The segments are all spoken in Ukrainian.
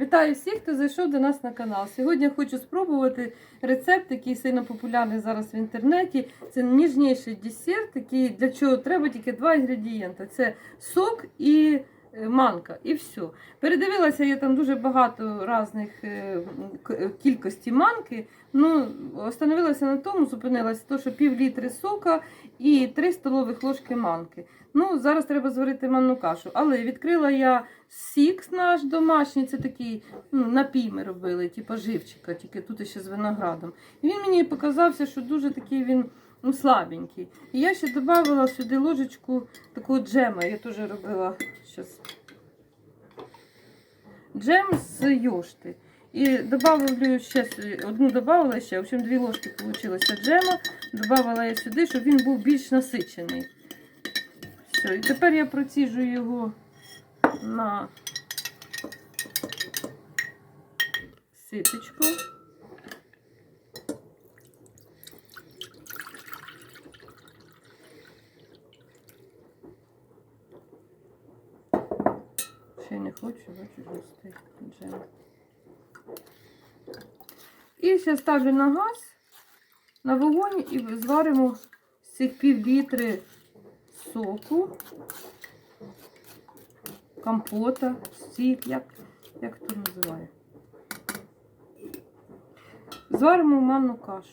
Вітаю всіх, хто зайшов до нас на канал. Сьогодні хочу спробувати рецепт, який сильно популярний зараз в інтернеті. Це ніжніший десерт, який для чого треба тільки два інгредієнти: це сок і е, манка, і все. Передивилася я там дуже багато різних е, кількості манки. Ну, остановилася на тому, зупинилася, то, що пів літри сока і 3 столових ложки манки. Ну, зараз треба зварити манну кашу. Але відкрила я сік наш домашній, це такий ну, напій робили, типу живчика, тільки тут ще з виноградом. І він мені показався, що дуже такий він ну, слабенький. І я ще додала сюди ложечку такого джема. Я теж робила щас. джем з йошти. І добавлю ще одну додавала ще, в общем, дві ложки вийшло джема. Додавала я сюди, щоб він був більш насичений. Все, і тепер я проціжу його на ситочку. Ще не хочу, бачу, густий. І ще ставлю на газ, на вогонь і зваримо з цих пів літри соку, компота, сік, як, як хто називає. Зваримо манну кашу.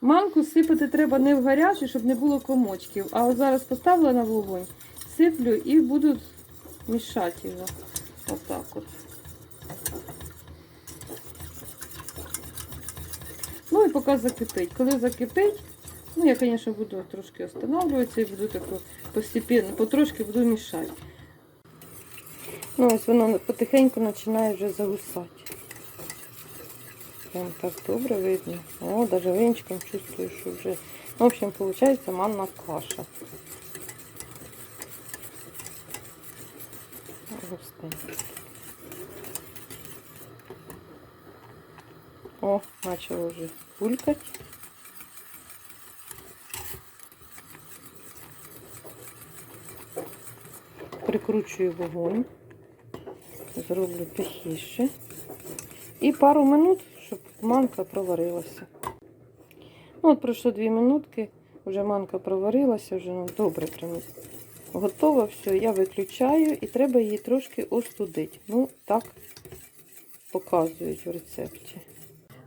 Манку сипати треба не в гарячу, щоб не було комочків. А от зараз поставила на вогонь, сиплю і буду мішати його. Отак от. Ну і поки закипить. Коли закипить, ну я, звісно, буду трошки останавливатися і буду таку постепенно, потрошки буду мішати. Ну, ось воно потихеньку починає вже загусати. Прям так добре видно. О, даже венчиком чувствую, що вже. В общем, получается манна каша. О, начало вже булькать. Прикручую вогонь. Зроблю тихіше. І пару минут, щоб манка проварилася. Ну, от пройшло 2 минутки, вже манка проварилася, вже ну, добре прям готова, все, я виключаю і треба її трошки остудити. Ну, так показують в рецепті.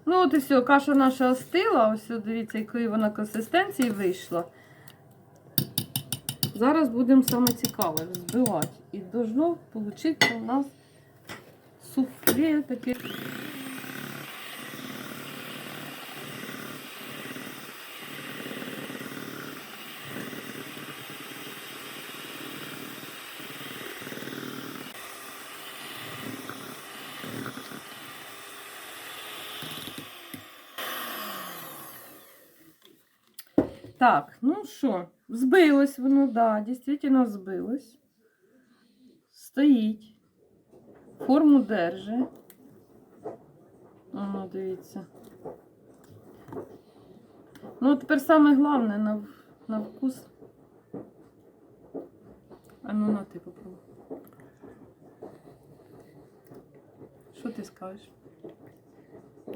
Ну, от і все, каша наша остила. Ось дивіться, якої вона консистенції вийшла. Зараз будемо саме цікаве збивати. І должно вийти у нас суфле таке. Так, ну що, збилось воно, да, дійсно збилось. Стоїть. Форму держи. Ага, дивіться. Ну, тепер саме головне на, на вкус. А ну на ти попробуй. Що ти скажеш?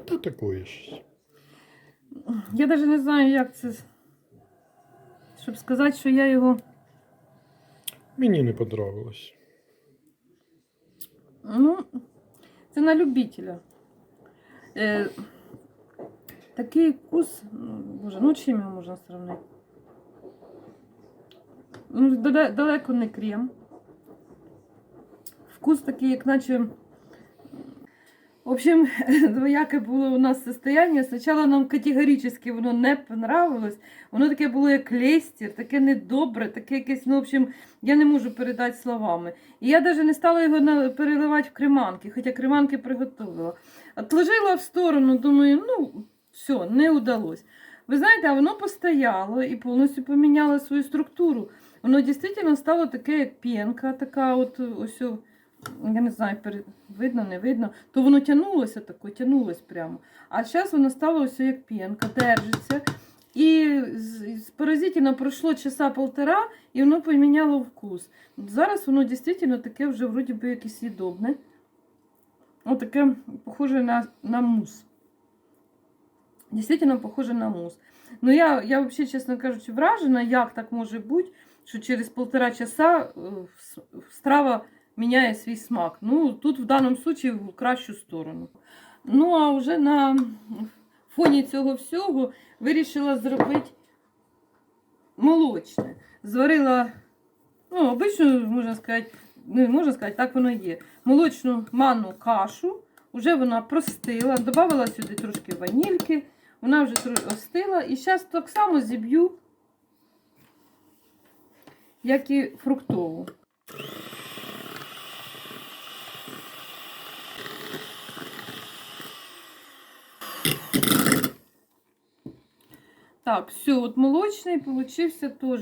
Та такое щось. Я навіть не знаю, як це. Щоб сказати, що я його. Мені не понравилось. Ну, це на любителя. Е, такий вкус, ну, боже, ну чим його можна сравнити? Ну, далеко не крем. Вкус такий, як наче. В общем, двояке було у нас состояние. Спочатку нам категорично воно не понравилось. Воно таке було як лестір, таке недобре, таке якесь, ну, в общем, я не можу передати словами. І я навіть не стала його переливати в креманки, хоча креманки приготувала. Отложила в сторону, думаю, ну, все, не удалось. Ви знаєте, а воно постояло і повністю поміняло свою структуру. Воно дійсно стало таке, як п'янка, така от ось. Я не знаю, видно, не видно, то воно тягнулося тако, тягнулось прямо. А зараз воно стало ось як п'янка, держиться. І поразительно пройшло часа полтора, і воно поміняло вкус. Зараз воно дійсно таке вже вроді би якесь їдобне. Отаке похоже на, на мус. Дійсно похоже на мус. Ну, я, я взагалі, чесно кажучи, вражена, як так може бути, що через полтора часа е, страва міняє свій смак. Ну, тут в даному випадку в кращу сторону. Ну, а вже на фоні цього всього вирішила зробити молочне. Зварила, ну, обично, можна сказати, не можна сказати, так воно є. Молочну манну кашу, вже вона простила, додала сюди трошки ванільки, вона вже тро- остила. І зараз так само зіб'ю, як і фруктову. Так, все, от молочний получився теж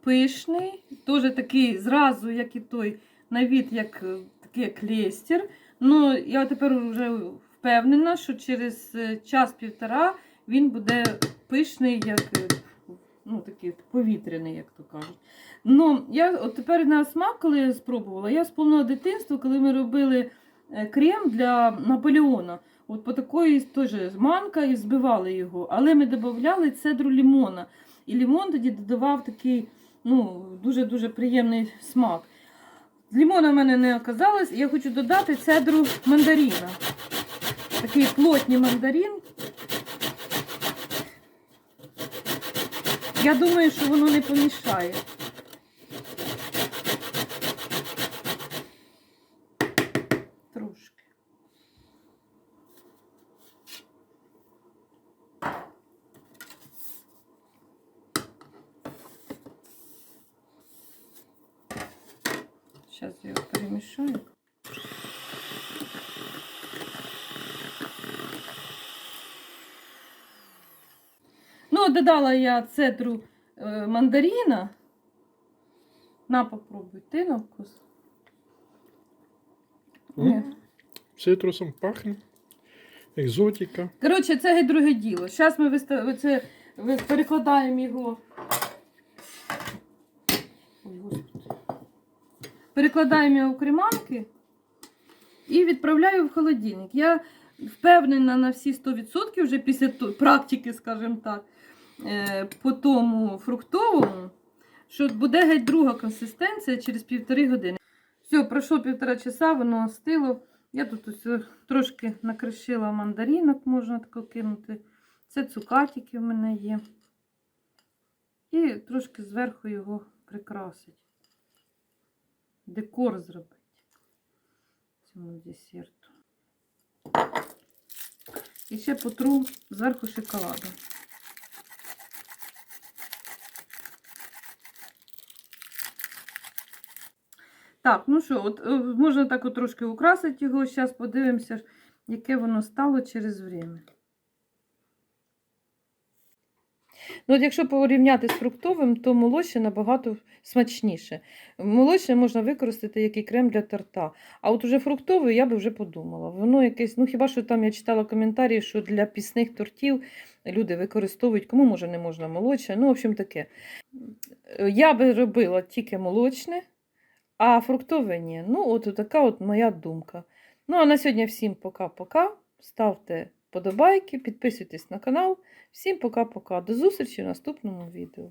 пишний, теж такий зразу, як і той, на від, як е, такий як лестер. Ну, я тепер вже впевнена, що через е, час-півтора він буде пишний, як е, ну, такий повітряний, як то кажуть. Ну, я от тепер на смак, коли я спробувала, я вспомнила дитинство, коли ми робили крем для Наполеона. От по такої теж манка і збивали його. Але ми додавали цедру лімона. І лімон тоді додавав такий ну, дуже-дуже приємний смак. Лімона в мене не оказалось, я хочу додати цедру мандаріна. Такий плотний мандарин. Я думаю, що воно не помішає. Трошки. Сейчас я его перемешаю. Ну, додала я цедру е, мандарина. На, попробуй. Ти на вкус? Ні. Цитрусом пахне. Екзотика. Коротше, це друге діло. Зараз ми вистав... це... перекладаємо його. Перекладаємо його в креманки і відправляю в холодильник. Я впевнена на всі 100% вже після практики, скажімо так, е, по тому фруктовому, що буде геть друга консистенція через півтори години. Все, пройшло півтора часа, воно остило. Я тут ось е, трошки накришила мандаринок, можна тако кинути. Це цукатики в мене є. І трошки зверху його прикрасить. Декор зробити цьому десерту. І ще потру зверху шоколадом. Так, ну що, от е, можна так от трошки украсити його. Зараз подивимося, яке воно стало через время. Ну, от якщо порівняти з фруктовим, то молочне набагато смачніше. Молочне можна використати як і крем для торта. А от уже фруктовий я би вже подумала. Воно якесь, ну хіба що там я читала коментарі, що для пісних тортів люди використовують, кому може не можна молочне. Ну, в общем таке. Я би робила тільки молочне, а фруктове ні. Ну, от така от моя думка. Ну, а на сьогодні всім пока-пока. Ставте подобайки, підписуйтесь на канал. Всім пока-пока. До зустрічі в наступному відео.